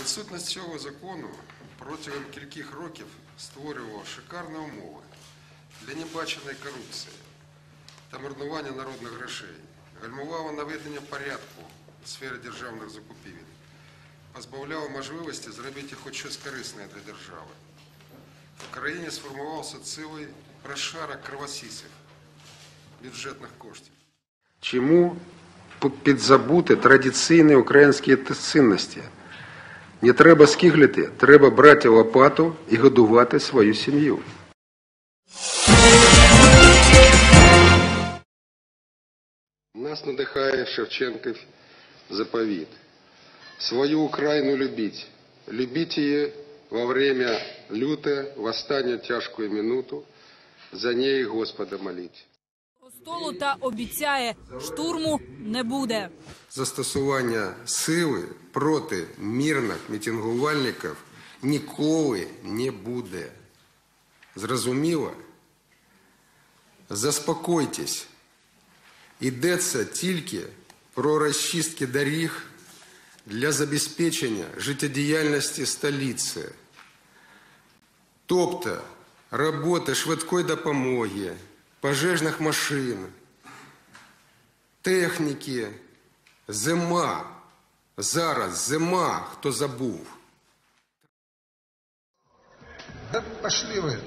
Відсутність цього закону протягом кількох років створювала шикарні умови для небаченої корупції та марнування народних грошей, гальмувала наведення порядку у сфері державних закупівель, позбавляла можливості зробити хоч щось корисне для держави. В країні сформувався цілий прошарок кровосісів бюджетних коштів. Чому підзабути традиційні українські цінності? Не треба скиглити, треба брати лопату і годувати свою сім'ю. Нас надихає Шевченков заповіт. Свою Україну любіть. Любіть її во время люте, восстання тяжкую минуту. За неї Господа моліть. Столу та обіцяє, штурму не буде. Застосування сили проти мирних мітингувальників ніколи не буде. Зрозуміло? Заспокойтесь. Йдеться тільки про розчистки доріг для забезпечення життєдіяльності столиці. Тобто роботи швидкої допомоги, пожежних машин, техніки, зима. Зараз зима, хто забув. Да пошли вы.